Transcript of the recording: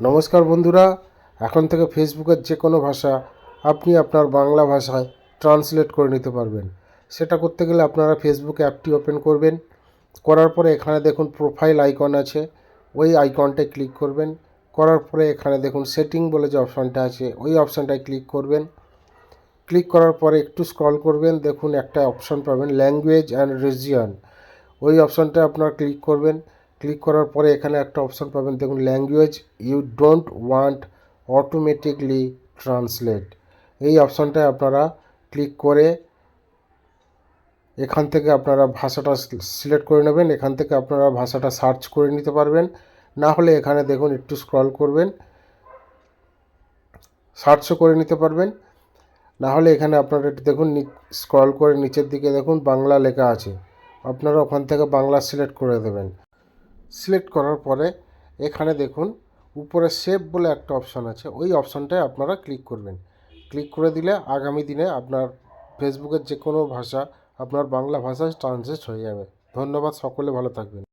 নমস্কার বন্ধুরা, এখন থেকে ফেসবুকের যে কোনো ভাষা আপনি আপনার বাংলা ভাষায় ট্রান্সলেট করে নিতে পারবেন। সেটা করতে গেলে আপনারা ফেসবুক অ্যাপটি ওপেন করবেন। করার পরে এখানে দেখুন প্রোফাইল আইকন আছে, ওই আইকনটায় ক্লিক করবেন। করার পরে এখানে দেখুন সেটিং বলে যে অপশানটা আছে, ওই অপশানটায় ক্লিক করবেন। ক্লিক করার পরে একটু স্ক্রল করবেন, দেখুন একটা অপশান পাবেন ল্যাঙ্গুয়েজ অ্যান্ড রিজিয়ন ওই অপশানটা আপনারা ক্লিক করবেন। ক্লিক করার পরে এখানে একটা অপশান পাবেন। দেখুন language you don't want automatically translate এই অপশানটায় আপনারা ক্লিক করে এখান থেকে আপনারা ভাষাটা সিলেক্ট করে নেবেন। এখান থেকে আপনারা ভাষাটা সার্চ করে নিতে পারবেন। না হলে এখানে দেখুন, একটু স্ক্রল করবেন, সার্চও করে নিতে পারবেন। না হলে এখানে আপনারা একটু দেখুন স্ক্রল করে নিচের দিকে দেখুন, বাংলা লেখা আছে। আপনারা ওখান থেকে বাংলা সিলেক্ট করে দেবেন। সিলেক্ট করার পরে এখানে দেখুন উপরে সেভ বলে একটা অপশান আছে। ওই অপশানটায় আপনারা ক্লিক করবেন। ক্লিক করে দিলে আগামী দিনে আপনার ফেসবুকের যে কোনো ভাষা, আপনার বাংলা ভাষায় ট্রান্সলেট হয়ে যাবে। ধন্যবাদ, সকলে ভালো থাকবেন।